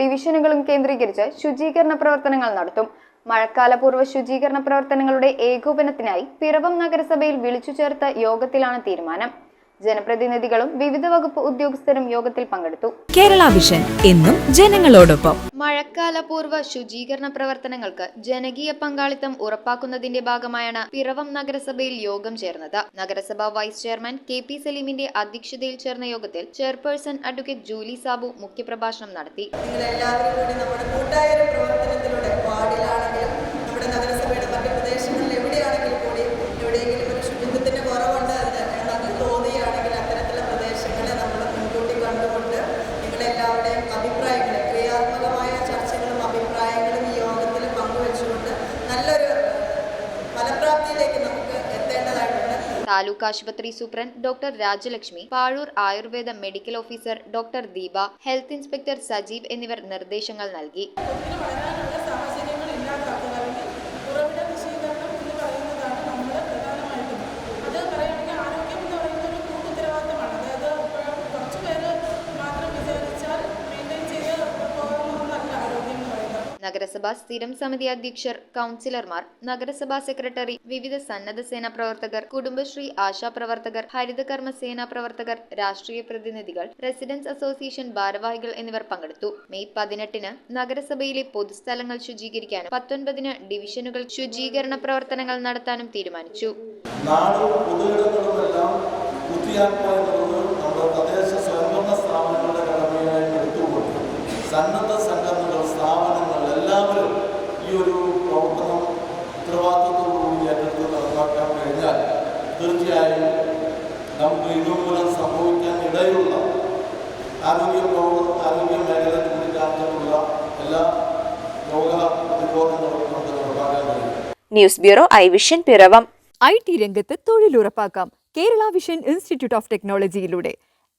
ഡിവിഷനുകളും കേന്ദ്രീകരിച്ച് ശുചീകരണ പ്രവർത്തനങ്ങൾ നടത്തും. മഴക്കാലപൂർവ ശുചീകരണ പ്രവർത്തനങ്ങളുടെ ഏകോപനത്തിനായി പിറവം നഗരസഭയിൽ വിളിച്ചു ചേർത്ത യോഗത്തിലാണ് തീരുമാനം. ജനപ്രതിനിധികളും വിവിധ വകുപ്പ് ഉദ്യോഗസ്ഥരും യോഗത്തിൽ പങ്കെടുത്തു. കേരള വിഷൻ എന്നും ജനങ്ങളോടൊപ്പം. മഴക്കാല മഴക്കാലപൂർവ ശുചീകരണ പ്രവർത്തനങ്ങൾക്ക് ജനകീയ പങ്കാളിത്തം ഉറപ്പാക്കുന്നതിന്റെ ഭാഗമായാണ് പിറവം നഗരസഭയിൽ യോഗം ചേർന്നത്. നഗരസഭാ വൈസ് ചെയർമാൻ കെ പി സലീമിന്റെ അധ്യക്ഷതയിൽ ചേർന്ന യോഗത്തിൽ ചെയർപേഴ്സൺ അഡ്വക്കേറ്റ് ജൂലി സാബു മുഖ്യപ്രഭാഷണം നടത്തി. നമ്മുടെ കൂട്ടായ പ്രവർത്തനത്തിലൂടെ നമ്മുടെ നഗരസഭയുടെ മറ്റ് താലൂക്ക് ആശുപത്രി superintendent doctor Rajalakshmi Pazhoor Ayurveda medical officer doctor Deepa health inspector Sajeev എന്നിവർ നിർദ്ദേശങ്ങൾ നൽകി. നഗരസഭാ സ്ഥിരം സമിതി അധ്യക്ഷർ കൗൺസിലർമാർ നഗരസഭാ സെക്രട്ടറി വിവിധ സന്നദ്ധ സേനാ പ്രവർത്തകർ കുടുംബശ്രീ ആശാ പ്രവർത്തകർ ഹരിതകർമ്മ സേനാ പ്രവർത്തകർ രാഷ്ട്രീയ പ്രതിനിധികൾ റെസിഡൻസ് അസോസിയേഷൻ ഭാരവാഹികൾ എന്നിവർ പങ്കെടുത്തു. മെയ് പതിനെട്ടിന് നഗരസഭയിലെ പൊതുസ്ഥലങ്ങൾ ശുചീകരിക്കാനും പത്തൊൻപതിന് ഡിവിഷനുകൾ ശുചീകരണ പ്രവർത്തനങ്ങൾ നടത്താനും തീരുമാനിച്ചു. നാടും ഈ ഒരു പ്രവർത്തനം ഉത്തരവാദിത്വത്തോടുകൂടി ഏറ്റെടുത്ത് നടപ്പാക്കാൻ കഴിഞ്ഞാൽ തീർച്ചയായും നമുക്ക് ഇതുമൂലം സംഭവിക്കാൻ ഇടയുള്ള ആരോഗ്യ ആരോഗ്യ മേഖല ചൂണ്ടിക്കാണിച്ചിട്ടുള്ള എല്ലാ രോഗ പ്രതിരോധങ്ങളും നമുക്ക് നടപ്പാക്കാൻ കഴിയും. News bureau I vision Piravom. I T രംഗത്ത് തൊഴിലുറപ്പാക്കാം. Kerala vision institute of ടെക്നോളജിയിലൂടെ